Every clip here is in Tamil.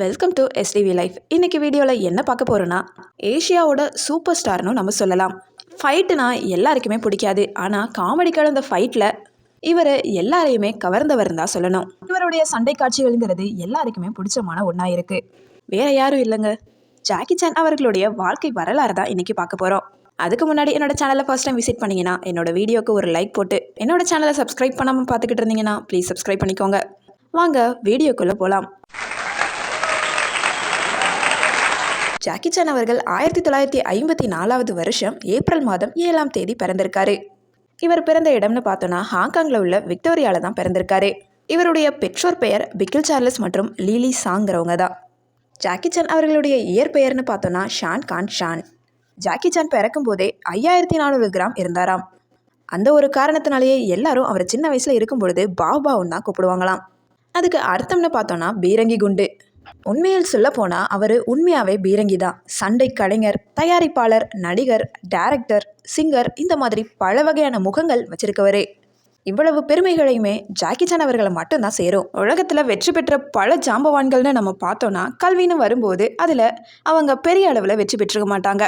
வெல்கம் டு எஸ்டிவி லைஃப் இன்றைக்கி வீடியோவில் என்ன பார்க்க போகிறோன்னா ஏஷியாவோட சூப்பர் ஸ்டார்னு நம்ம சொல்லலாம். ஃபைட்டுனா எல்லாருக்குமே பிடிக்காது. ஆனால் காமெடி கலந்த ஃபைட்டில் இவர் எல்லாரையுமே கவர்ந்தவர் தான் சொல்லணும். இவருடைய சண்டை காட்சிகள்ங்கிறது எல்லாருக்குமே பிடிச்சமான ஒன்றா இருக்குது வேற யாரும் இல்லைங்க. ஜாக்கி சான் அவர்களுடைய வாழ்க்கை வரலாறு தான் இன்றைக்கி பார்க்க போகிறோம் அதுக்கு முன்னாடி என்னோட சேனலை ஃபர்ஸ்ட் டைம் விசிட் பண்ணீங்கன்னா என்னோட வீடியோக்கு ஒரு லைக் போட்டு என்னோட சேனலை சப்ஸ்கிரைப் பண்ணாமல் பார்த்துக்கிட்டு இருந்தீங்கன்னா ப்ளீஸ் சப்ஸ்கிரைப் பண்ணிக்கோங்க. வாங்க வீடியோக்குள்ளே போகலாம் ஜாக்கி சான் அவர்கள் ஆயிரத்தி தொள்ளாயிரத்தி ஐம்பத்தி நாலாவது வருஷம் ஏப்ரல் மாதம் ஏழாம் தேதி பிறந்திருக்காரு. இவர் பிறந்த இடம்னு பார்த்தோன்னா ஹாங்காங்கில் உள்ள விக்டோரியாவில் தான் பிறந்திருக்காரு. இவருடைய பெற்றோர் பெயர் பிக்கில் சார்லஸ் மற்றும் லீலி சாங்கிறவங்க தான். ஜாக்கி சான் அவர்களுடைய இயற்பெயர்னு பார்த்தோன்னா ஷான் கான் ஷான். ஜாக்கி சான் பிறக்கும் போதே ஐயாயிரத்தி நானூறு கிராம் இருந்தாராம். அந்த ஒரு காரணத்தினாலேயே எல்லாரும் அவர் சின்ன வயசில் இருக்கும் பொழுது பாபாவும் தான் கூப்பிடுவாங்களாம். அதுக்கு அர்த்தம்னு பார்த்தோன்னா பீரங்கி குண்டு. உண்மையில் சொல்ல போனால் அவர் உண்மையாகவே பீரங்கி தான். சண்டை கலைஞர் தயாரிப்பாளர் நடிகர் டைரக்டர் சிங்கர் இந்த மாதிரி பல வகையான முகங்கள் வச்சிருக்கவரே. இவ்வளவு பெருமைகளையுமே ஜாக்கி சான் அவர்களை மட்டும்தான் சேரும். உலகத்தில் வெற்றி பெற்ற பல ஜாம்பவான்கள்னு நம்ம பார்த்தோன்னா கல்வின்னு வரும்போது அதில் அவங்க பெரிய அளவில் வெற்றி பெற்றிருக்க மாட்டாங்க.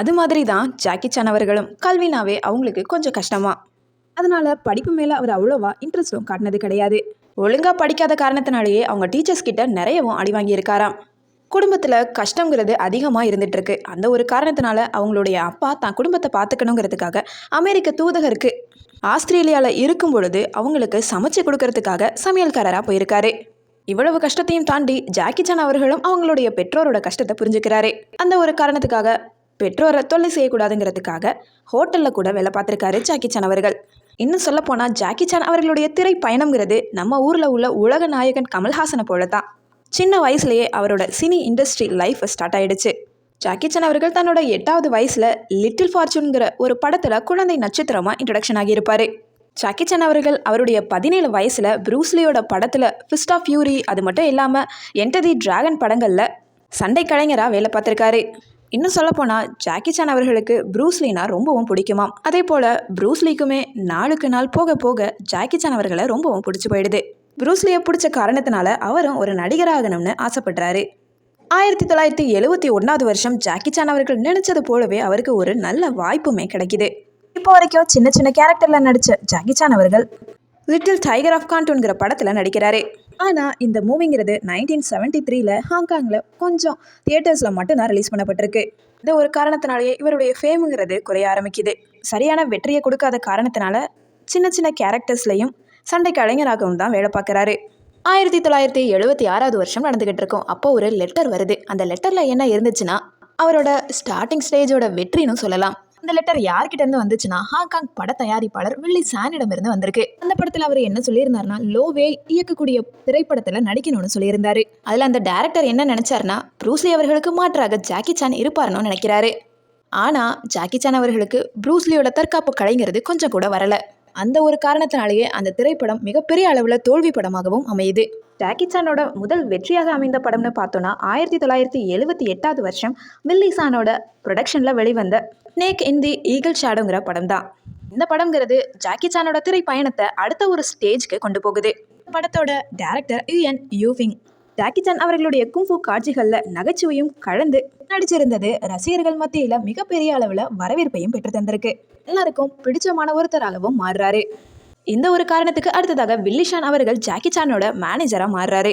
அது மாதிரி தான் ஜாக்கி சான் அவர்களும் கல்வினாவே அவங்களுக்கு கொஞ்சம் கஷ்டமா. அதனால படிப்பு மேலே அவர் அவ்வளோவா இன்ட்ரெஸ்டும் காட்டினது கிடையாது. ஒழுங்காக படிக்காத காரணத்தினாலேயே அவங்க டீச்சர்ஸ் கிட்ட நிறையவும் அடி வாங்கியிருக்காராம். குடும்பத்தில் கஷ்டங்கிறது அதிகமாக இருந்துகிட்ருக்கு அந்த ஒரு காரணத்தினால அவங்களுடைய அப்பா தான் குடும்பத்தை பார்த்துக்கணுங்கிறதுக்காக அமெரிக்க தூதகருக்கு ஆஸ்திரேலியாவில் இருக்கும் பொழுது அவங்களுக்கு சமைச்சு கொடுக்கறதுக்காக சமையல்காரராக போயிருக்காரு. இவ்வளவு கஷ்டத்தையும் தாண்டி ஜாக்கி சான் அவர்களும் அவங்களுடைய பெற்றோரோட கஷ்டத்தை புரிஞ்சுக்கிறாரு. அந்த ஒரு காரணத்துக்காக பெற்றோரை தொல்லை செய்யக்கூடாதுங்கிறதுக்காக ஹோட்டலில் கூட வேலை பார்த்துருக்காரு ஜாக்கி சான் அவர்கள். இன்னும் சொல்லப்போனால் ஜாக்கி சான் அவர்களுடைய திரை பயணம்ங்கிறது நம்ம ஊரில் உள்ள உலக நாயகன் கமல்ஹாசனை போல தான் சின்ன வயசுலேயே அவரோட சினி இண்டஸ்ட்ரி லைஃப் ஸ்டார்ட் ஆயிடுச்சு. ஜாக்கி சான் அவர்கள் தன்னோட எட்டாவது வயசில் லிட்டில் ஃபார்ச்சூன்கிற ஒரு படத்தில் குழந்தை நட்சத்திரமாக இன்ட்ரடக்ஷன் ஆகியிருப்பார். ஜாக்கி சான் அவர்கள் அவருடைய பதினேழு வயசில் ப்ரூஸ்லியோட படத்தில் ஃபிஸ்ட் ஆஃப் ஃபியூரி அது மட்டும் இல்லாமல் என்டர் தி டிராகன் படங்களில் சண்டை கலைஞராக வேலை பார்த்துருக்காரு. இன்னும் சொல்லப்போனால் ஜாக்கி சான் அவர்களுக்கு ப்ரூஸ்லினா ரொம்பவும் பிடிக்குமாம். அதே போல் ப்ரூஸ்லிக்குமே நாளுக்கு நாள் போக போக ஜாக்கி சான் அவர்களை ரொம்பவும் பிடிச்சி போயிடுது. ப்ரூஸ்லியை பிடிச்ச காரணத்தினால அவரும் ஒரு நடிகராகணும்னு ஆசைப்படுறாரு. ஆயிரத்தி தொள்ளாயிரத்தி எழுவத்தி ஒன்றாவது வருஷம் ஜாக்கி சான் அவர்கள் நினைச்சது போலவே அவருக்கு ஒரு நல்ல வாய்ப்புமே கிடைக்குது. இப்போ வரைக்கும் சின்ன சின்ன கேரக்டரில் நடித்த ஜாக்கி சான் அவர்கள் லிட்டில் டைகர் ஆஃப் கான்டூன்கிற படத்தில் நடிக்கிறாரு. ஆனால் இந்த மூவிங்கிறது நைன்டீன் செவன்ட்டி த்ரீல ஹாங்காங்கில் கொஞ்சம் தியேட்டர்ஸில் மட்டும்தான் ரிலீஸ் பண்ணப்பட்டிருக்கு. இந்த ஒரு காரணத்தினாலேயே இவருடைய ஃபேமுங்கிறது குறைய ஆரம்பிக்குது. சரியான வெற்றியை கொடுக்காத காரணத்தினால சின்ன சின்ன கேரக்டர்ஸ்லையும் சண்டை கலைஞராகவும் தான் வேலை பார்க்குறாரு. ஆயிரத்தி தொள்ளாயிரத்தி எழுபத்தி ஆறாவது வருஷம் நடந்துகிட்டு இருக்கோம். அப்போ ஒரு லெட்டர் வருது. அந்த லெட்டரில் என்ன இருந்துச்சுன்னா அவரோட ஸ்டார்டிங் ஸ்டேஜோட வெற்றின்னு சொல்லலாம். அந்த லெட்டர் யார்கிட்ட இருந்து வந்துச்சுன்னா ஹாங்காங் பட தயாரிப்பாளர் வில்லி சானிடம் இருந்து வந்திருக்கு. அந்த படத்துல அவர் என்ன சொல்லியிருந்தாருன்னா லோவே இயக்கக்கூடிய திரைப்படத்துல நடிக்கணும்னு சொல்லியிருந்தாரு. அதுல அந்த டேரக்டர் என்ன நினைச்சாருன்னா ப்ரூஸ்லி அவர்களுக்கு மாற்றாக ஜாக்கி சான் இருப்பாருன்னு நினைக்கிறாரு. ஆனா ஜாக்கி சான் அவர்களுக்கு ப்ரூஸ்லியோட தற்காப்பு கலைங்கிறது கொஞ்சம் கூட வரல. அந்த ஒரு காரணத்தினாலேயே அந்த திரைப்படம் மிகப்பெரிய அளவில் தோல்வி படமாகவும் அமையுது. ஜாக்கி சானோட முதல் வெற்றியாக அமைந்த படம்னு பார்த்தோன்னா ஆயிரத்தி தொள்ளாயிரத்தி எழுபத்தி எட்டாவது வருஷம் வில்லி சானோட ப்ரொடக்ஷனில் வெளிவந்த ஸ்னேக் இன் தி ஈகிள் ஷேடோங்கிற படம் தான் இந்த படங்கிறது ஜாக்கி சானோட திரை பயணத்தை அடுத்த ஒரு ஸ்டேஜ்க்கு கொண்டு போகுது. படத்தோட டேரக்டர் யுஎன் யூவிங் ஜாக்கி சான் அவர்களுடைய கும்பு காட்சிகளில் நகைச்சுவையும் கலந்து நடிச்சிருந்தது ரசிகர்கள் மத்தியில் மிகப்பெரிய அளவில் வரவேற்பையும் பெற்று தந்திருக்கு. எல்லாருக்கும் பிடிச்சமான ஒருத்தராகவும் மாறுறாரு. இந்த ஒரு காரணத்துக்கு அடுத்ததாக வில்லிஷான் அவர்கள் ஜாக்கி சானோட மேனேஜராக மாறுறாரு.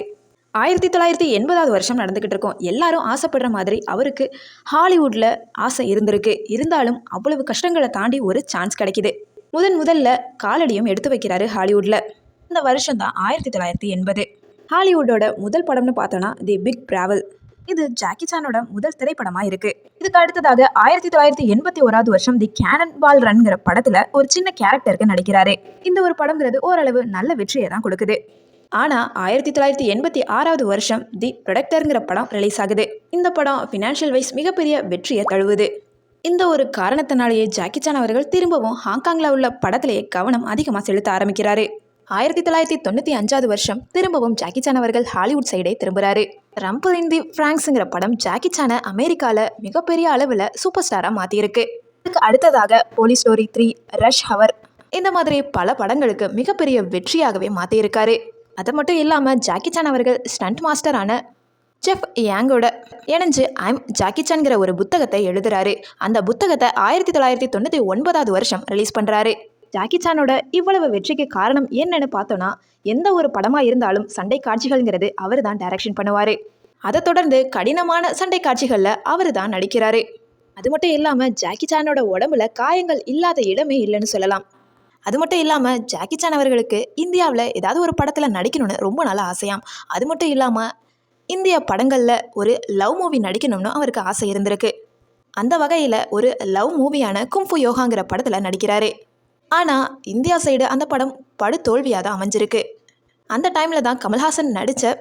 ஆயிரத்தி தொள்ளாயிரத்தி எண்பதாவது வருஷம் நடந்துக்கிட்டு இருக்கோம். எல்லாரும் ஆசைப்படுற மாதிரி அவருக்கு ஹாலிவுட்டில் ஆசை இருந்திருக்கு. இருந்தாலும் அவ்வளவு கஷ்டங்களை தாண்டி ஒரு சான்ஸ் கிடைக்குது. முதன் முதல்ல காலடியும் எடுத்து வைக்கிறாரு ஹாலிவுட்டில் இந்த வருஷம் தான் ஆயிரத்தி தொள்ளாயிரத்தி எண்பது. ஹாலிவுட்டோட முதல் படம்னு பார்த்தோன்னா தி பிக் ட்ராவல் இது ஜாக்கி சானோட முதல் திரைப்படமாக இருக்கு. இதுக்கு அடுத்ததாக ஆயிரத்தி தொள்ளாயிரத்தி எண்பத்தி ஓராவது வருஷம் தி கேனன் பால் ரன்ங்கிற படத்துல ஒரு சின்ன கேரக்டருக்கு நடிக்கிறாரு. இந்த ஒரு படம்ங்கிறது ஓரளவு நல்ல வெற்றியை தான் கொடுக்குது. ஆனால் ஆயிரத்தி தொள்ளாயிரத்தி எண்பத்தி ஆறாவது வருஷம் தி ப்ரொடக்டருங்கிற படம் ரிலீஸ் ஆகுது. இந்த படம் ஃபினான்ஷியல் வைஸ் மிகப்பெரிய வெற்றியை தழுவுது. இந்த ஒரு காரணத்தினாலேயே ஜாக்கி சான் அவர்கள் திரும்பவும் ஹாங்காங்கில் உள்ள படத்திலேயே கவனம் அதிகமாக செலுத்த ஆரம்பிக்கிறாரு. ஆயிரத்தி தொள்ளாயிரத்தி தொண்ணூற்றி அஞ்சாவது வருஷம் திரும்பவும் ஜாக்கி சான் அவர்கள் ஹாலிவுட் சைடே திரும்புறாரு. ரம்பு இந்தி ஃப்ராங்க்ஸுங்கிற படம் ஜாக்கி சானை அமெரிக்காவில் மிகப்பெரிய அளவில் சூப்பர் ஸ்டாராக மாற்றியிருக்கு இதுக்கு அடுத்ததாக police story three rush hour இந்த மாதிரி பல படங்களுக்கு மிகப்பெரிய வெற்றியாகவே மாற்றியிருக்காரு அது மட்டும் இல்லாமல் ஜாக்கி சான் அவர்கள் ஸ்டண்ட் மாஸ்டரான செஃப் யாங்கோட இணைஞ்சு ஐம் ஜாக்கி சான்கிற ஒரு புத்தகத்தை எழுதுறாரு. அந்த புத்தகத்தை ஆயிரத்தி தொள்ளாயிரத்தி தொண்ணூற்றி ஒன்பதாவது வருஷம் ரிலீஸ் பண்ணுறாரு ஜாக்கி சானோட இவ்வளவு வெற்றிக்கு காரணம் என்னன்னு பார்த்தோன்னா எந்த ஒரு படமாக இருந்தாலும் சண்டை காட்சிகள்ங்கிறது அவர் தான் டைரக்ஷன் பண்ணுவார். அதை தொடர்ந்து கடினமான சண்டை காட்சிகளில் அவர் தான் நடிக்கிறாரு. அது மட்டும் இல்லாமல் ஜாக்கி சானோட உடம்புல காயங்கள் இல்லாத இடமே இல்லைன்னு சொல்லலாம். அது மட்டும் இல்லாமல் ஜாக்கி சான் அவர்களுக்கு இந்தியாவில் ஏதாவது ஒரு படத்தில் நடிக்கணும்னு ரொம்ப நாள் ஆசையாம். அது மட்டும் இல்லாமல் இந்திய படங்களில் ஒரு லவ் மூவி நடிக்கணும்னு அவருக்கு ஆசை இருந்திருக்கு. அந்த வகையில் ஒரு லவ் மூவியான கும்ஃபு யோகாங்கிற படத்தில் நடிக்கிறாரு. ஆனால் இந்தியா சைடு அந்த படம் படு தோல்வியாக தான் அமைஞ்சிருக்கு. அந்த டைமில் தான் கமல்ஹாசன் நடித்த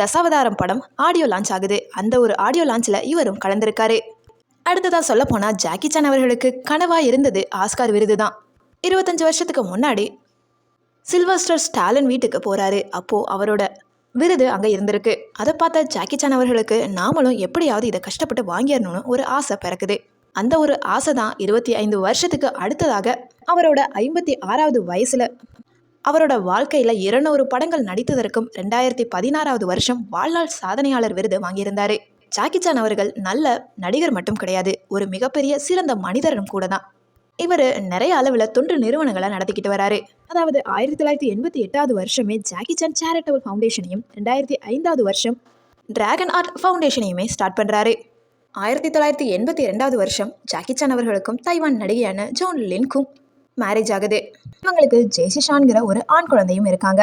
தசாவதாரம் படம் ஆடியோ லான்ச் ஆகுது. அந்த ஒரு ஆடியோ லான்ச்சில் இவரும் கலந்திருக்காரு. அடுத்ததாக சொல்லப்போனால் ஜாக்கி சான் அவர்களுக்கு கனவாக இருந்தது ஆஸ்கார் விருது தான். இருபத்தஞ்சு வருஷத்துக்கு முன்னாடி சில்வஸ்டர் ஸ்டாலின் வீட்டுக்கு போகிறாரு அப்போது அவரோட விருது அங்கே இருந்திருக்கு. அதை பார்த்த ஜாக்கி சான் அவர்களுக்கு நாமளும் எப்படியாவது இதை கஷ்டப்பட்டு வாங்கிடணும்னு ஒரு ஆசை பிறக்குது. அந்த ஒரு ஆசை தான் இருபத்தி ஐந்து வருஷத்துக்கு அடுத்ததாக அவரோட ஐம்பத்தி ஆறாவது வயசில். அவரோட வாழ்க்கையில் இருநூறு படங்கள் நடித்ததற்கும் ரெண்டாயிரத்தி பதினாறாவது வருஷம் வாழ்நாள் சாதனையாளர் விருது வாங்கியிருந்தார். ஜாக்கி சான் அவர்கள் நல்ல நடிகர் மட்டும் கிடையாது ஒரு மிகப்பெரிய சிறந்த மனிதரும் கூட தான் இவர் நிறைய அளவில் தொண்டு நிறுவனங்களை நடத்திக்கிட்டு வராரு. அதாவது ஆயிரத்தி தொள்ளாயிரத்தி எண்பத்தி எட்டாவது வருஷமே ஜாக்கி சான் சேரிட்டபிள் ஃபவுண்டேஷனையும் ரெண்டாயிரத்தி ஐந்தாவது வருஷம் டிராகன் ஆர்ட் ஃபவுண்டேஷனையுமே ஸ்டார்ட் பண்ணுறாரு ஆயிரத்தி தொள்ளாயிரத்தி எண்பத்தி ரெண்டாவது வருஷம் ஜாக்கி சான் அவர்களுக்கும் தைவான் நடிகையான ஜோன் லின்க்கும் மேரேஜ் ஆகுது. இவங்களுக்கு ஜெய்சிஷான்கிற ஒரு ஆண் குழந்தையும் இருக்காங்க.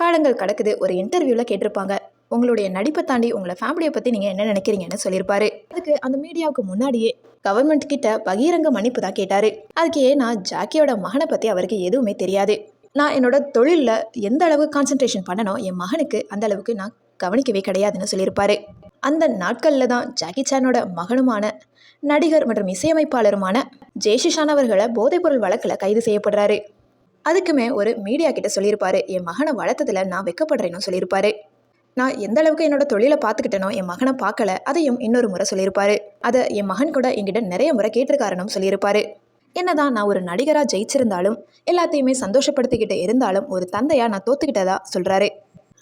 காலங்கள் கடக்குது ஒரு இன்டர்வியூவில் கேட்டிருப்பாங்க. உங்களுடைய நடிப்பை தாண்டி உங்களை ஃபேமிலியை பற்றி நீங்கள் என்ன நினைக்கிறீங்கன்னு சொல்லியிருப்பாரு. அதுக்கு அந்த மீடியாவுக்கு முன்னாடியே கவர்மெண்ட் கிட்ட பகிரங்க மன்னிப்பு தான் கேட்டார். அதுக்கு ஏன்னா ஜாக்கியோட மகனை பற்றி அவருக்கு எதுவுமே தெரியாது. நான் என்னோட தொழிலில் எந்த அளவுக்கு கான்சென்ட்ரேஷன் பண்ணனோ என் மகனுக்கு அந்த அளவுக்கு நான் கவனிக்கவே கிடையாதுன்னு சொல்லியிருப்பாரு. அந்த நாட்களில் தான் ஜாக்கி சானோட மகனுமான நடிகர் மற்றும் இசையமைப்பாளருமான ஜெய்ஷிஷான் அவர்களை போதைப்பொருள் வழக்கில் கைது செய்யப்படுறாரு. அதுக்குமே ஒரு மீடியா கிட்ட சொல்லியிருப்பாரு என் மகனை வளர்த்ததில் நான் வெக்கப்படுறேன்னு சொல்லியிருப்பாரு. நான் எந்த அளவுக்கு என்னோட தொழிலை பார்த்துக்கிட்டனோ என் மகனை பார்க்கல அதையும் இன்னொரு முறை சொல்லியிருப்பாரு. அதை என் மகன் கூட என்கிட்ட நிறைய முறை கேட்டிருக்காருன்னு சொல்லியிருப்பாரு. என்னதான் நான் ஒரு நடிகராக ஜெயிச்சிருந்தாலும் எல்லாத்தையுமே சந்தோஷப்படுத்திக்கிட்டு இருந்தாலும் ஒரு தந்தையாக நான் தோத்துக்கிட்டதா? சொல்கிறாரு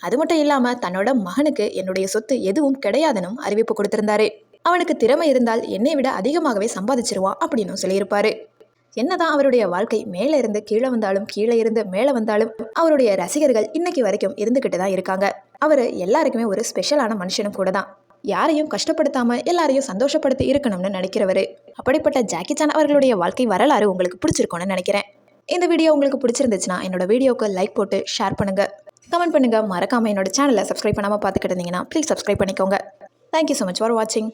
அது மட்டும் இல்லாம தன்னோட மகனுக்கு என்னுடைய சொத்து எதுவும் கிடையாதுன்னு அறிவிப்பு கொடுத்திருந்தாரு. அவனுக்கு திறமை இருந்தால் என்னை விட அதிகமாகவே சம்பாதிச்சிருவான் அப்படின்னு சொல்லியிருப்பாரு. என்னதான் அவருடைய வாழ்க்கை மேலே இருந்து கீழே வந்தாலும் கீழே இருந்து மேலே வந்தாலும் அவருடைய ரசிகர்கள் இன்னைக்கு வரைக்கும் இருந்துக்கிட்டு தான் இருக்காங்க. அவர் எல்லாருக்குமே ஒரு ஸ்பெஷலான மனுஷனும் கூட தான் யாரையும் கஷ்டப்படுத்தாம எல்லாரையும் சந்தோஷப்படுத்தி இருக்கணும்னு நினைக்கிறவர். அப்படிப்பட்ட ஜாக்கி சான் அவர்களுடைய வாழ்க்கை வரலாறு உங்களுக்கு பிடிச்சிருக்கோன்னு நினைக்கிறேன். இந்த வீடியோ உங்களுக்கு பிடிச்சிருந்துச்சுன்னா என்னோட வீடியோவுக்கு லைக் போட்டு ஷேர் பண்ணுங்கள் கமெண்ட் பண்ணுங்க. மறக்காம என்னோட சேனலை சப்ஸ்கிரைப் பண்ணாமல் பார்த்துக்கிட்டு இருந்தீங்கன்னா ப்ளீஸ் சப்ஸ்கிரைப் பண்ணிக்கோங்க. Thank you so much for வாட்சிங்